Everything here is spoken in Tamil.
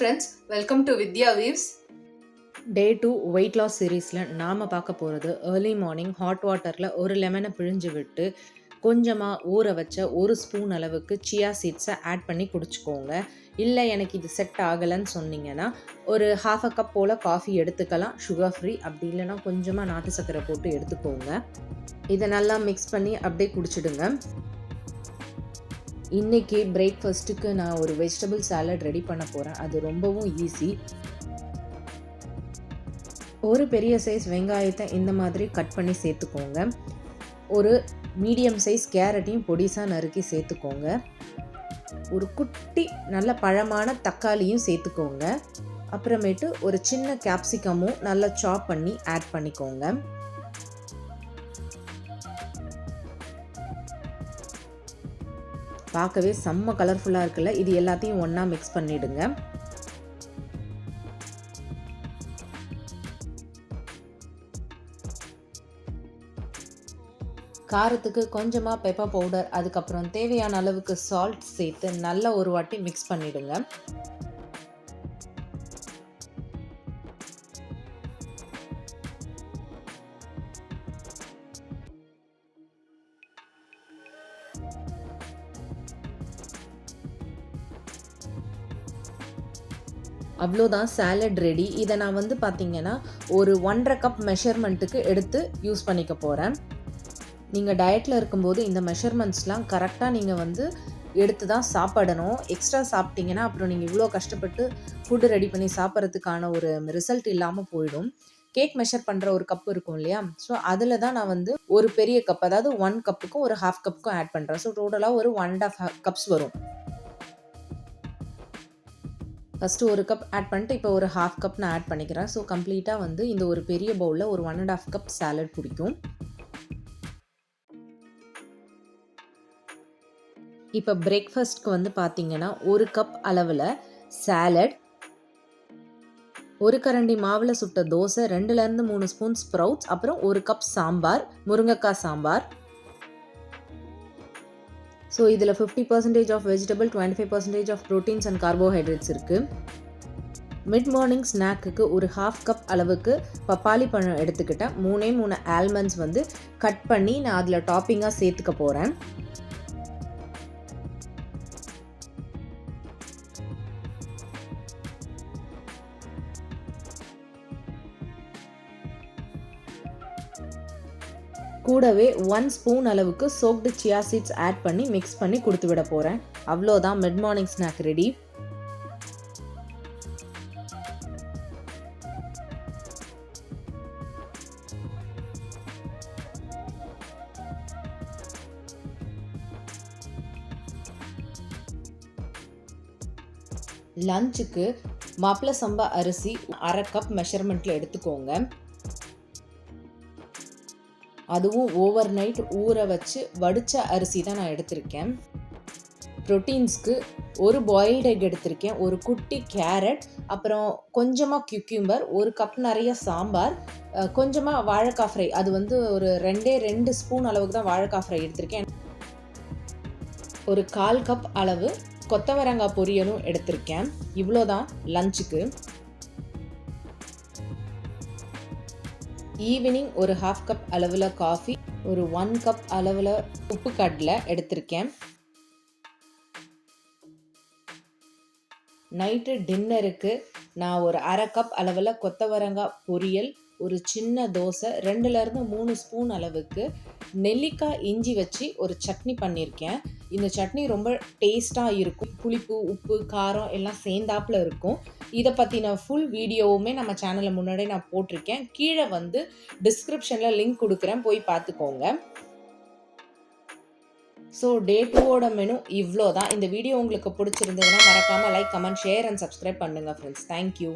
Friends welcome to Vidya weaves day two weight loss சீரீஸில் நாம் பார்க்க போகிறது ஏர்லி மார்னிங் ஹாட் வாட்டரில் ஒரு லெமனை பிழிஞ்சு விட்டு கொஞ்சமாக ஊற வச்ச ஒரு ஸ்பூன் அளவுக்கு சியா சீட்ஸை ஆட் பண்ணி குடிச்சுக்கோங்க. இல்லை எனக்கு இது செட் ஆகலைன்னு சொன்னீங்கன்னா ஒரு ஹாஃப் அ கப் போல் காஃபி எடுத்துக்கலாம் சுகர் ஃப்ரீ அப்படி இல்லைன்னா கொஞ்சமாக நாட்டு சர்க்கரை போட்டு எடுத்துக்கோங்க. இதை நல்லா மிக்ஸ் பண்ணி அப்படியே குடிச்சிடுங்க. இன்றைக்கி பிரேக்ஃபஸ்ட்டுக்கு நான் ஒரு வெஜிடபிள் சாலட் ரெடி பண்ண போகிறேன் அது ரொம்பவும் ஈஸி ஒரு பெரிய சைஸ் வெங்காயத்தை இந்த மாதிரி கட் பண்ணி சேர்த்துக்கோங்க. ஒரு மீடியம் சைஸ் கேரட்டையும் பொடிசாக நறுக்கி சேர்த்துக்கோங்க. ஒரு குட்டி நல்ல பழமான தக்காளியும் சேர்த்துக்கோங்க. அப்புறமேட்டு ஒரு சின்ன கேப்சிகமும் நல்லா சாப் பண்ணி ஆட் பண்ணிக்கோங்க. பார்க்கவே செம்ம கலர்ஃபுல்லாக இருக்குல்ல? இது எல்லாத்தையும் ஒன்றா மிக்ஸ் பண்ணிவிடுங்க காரத்துக்கு கொஞ்சமாக பெப்பர் பவுடர் அதுக்கப்புறம் தேவையான அளவுக்கு சால்ட் சேர்த்து நல்லா ஒரு வாட்டி மிக்ஸ் பண்ணிவிடுங்க அவ்வளோதான் சாலட் ரெடி இதை நான் வந்து பார்த்தீங்கன்னா ஒரு ஒன்றரை கப் மெஷர்மெண்ட்டுக்கு எடுத்து யூஸ் பண்ணிக்க போகிறேன் நீங்கள் டயட்டில் இருக்கும்போது இந்த மெஷர்மெண்ட்ஸ்லாம் கரெக்டாக நீங்கள் வந்து எடுத்து தான் சாப்பிடணும். எக்ஸ்ட்ரா சாப்பிட்டீங்கன்னா அப்புறம் நீங்கள் இவ்வளோ கஷ்டப்பட்டு ஃபுட்டு ரெடி பண்ணி சாப்பிட்றதுக்கான ஒரு ரிசல்ட் இல்லாமல் போயிடும். கேக் மெஷர் பண்ணுற ஒரு கப் இருக்கும் இல்லையா? ஸோ அதில் தான் நான் வந்து ஒரு பெரிய கப் அதாவது ஒன் கப்புக்கும் ஒரு ஹாஃப் கப்புக்கும் ஆட் பண்ணுறேன் ஸோ டோட்டலாக ஒரு ஒன் அண்ட் ஆஃப் கப்ஸ் வரும். ஃபஸ்ட்டு ஒரு கப் ஆட் பண்ணிட்டு இப்போ ஒரு ஹாஃப் கப் நான் ஆட் பண்ணிக்கிறேன். ஸோ கம்ப்ளீட்டாக வந்து இந்த ஒரு பெரிய பவுலில் ஒரு one and half cup salad பிடிக்கும். இப்போ பிரேக்ஃபாஸ்ட்க்கு வந்து பார்த்தீங்கன்னா ஒரு கப் அளவில் சாலட் ஒரு கரண்டி மாவில் சுட்ட தோசை ரெண்டுலேருந்து மூணு ஸ்பூன் ஸ்ப்ரவுட்ஸ் அப்புறம் ஒரு கப் சாம்பார் முருங்கைக்காய் சாம்பார் ஸோ இதில் fifty percentage of vegetable twenty five percentage of proteins and carbohydrates இருக்குது மிட் மார்னிங் ஸ்நாக்குக்கு ஒரு ஹாஃப் கப் அளவுக்கு பப்பாளி பழம் எடுத்துக்கிட்டேன் மூணே மூணு ஆல்மண்ட்ஸ் வந்து கட் பண்ணி நான் அதில் டாப்பிங்காக சேர்த்துக்க போகிறேன் கூடவே ஒன் ஸ்பூன் அளவுக்கு சோக்டு சியா சீட்ஸ் ஆட் பண்ணி மிக்ஸ் பண்ணி கொடுத்து விட போகிறேன் அவ்வளோதான் மிட் மார்னிங் ஸ்நாக் ரெடி லஞ்சுக்கு மாப்பிள சம்பா அரிசி அரை கப் மெஷர்மெண்ட்டில் எடுத்துக்கோங்க. அதுவும் ஓவர் நைட் ஊற வச்சு வடித்த அரிசி தான் நான் எடுத்திருக்கேன். ப்ரோட்டீன்ஸ்க்கு ஒரு பாயில்டு எக் எடுத்திருக்கேன் ஒரு குட்டி கேரட் அப்புறம் கொஞ்சமாக கியூக்யூம்பர் ஒரு கப் நிறைய சாம்பார் கொஞ்சமாக வாழைக்காய் ஃப்ரை அது வந்து ஒரு ரெண்டே ரெண்டு ஸ்பூன் அளவுக்கு தான் வாழைக்காய் ஃப்ரை எடுத்திருக்கேன். ஒரு கால் கப் அளவு கொத்தவரங்காய் பொரியலும் எடுத்திருக்கேன். இவ்வளோ தான் லஞ்சுக்கு ஈவினிங் ஒரு ஹாஃப் கப் அளவில் காஃபி ஒரு ஒன் கப் அளவில் உப்பு கடலை எடுத்திருக்கேன். நைட்டு டின்னருக்கு நான் ஒரு அரை கப் அளவில் கொத்தவரங்காய் பொரியல் ஒரு சின்ன தோசை ரெண்டுலேருந்து மூணு ஸ்பூன் அளவுக்கு நெல்லிக்காய் இஞ்சி வச்சு ஒரு சட்னி பண்ணியிருக்கேன் இந்த சட்னி ரொம்ப டேஸ்ட்டாக இருக்கும். புளிப்பு உப்பு காரம் எல்லாம் சேர்ந்தாப்பில் இருக்கும். இதை பற்றின ஃபுல் வீடியோவுமே நம்ம சேனலில் முன்னாடியே நான் போட்டிருக்கேன். கீழே வந்து டிஸ்கிரிப்ஷனில் லிங்க் கொடுக்குறேன். போய் பார்த்துக்கோங்க. ஸோ டே டூவோட மெனு இவ்வளோ தான் இந்த வீடியோ உங்களுக்கு பிடிச்சிருந்ததுன்னா மறக்காமல் like comment share and subscribe பண்ணுங்கள் ஃப்ரெண்ட்ஸ் தேங்க்யூ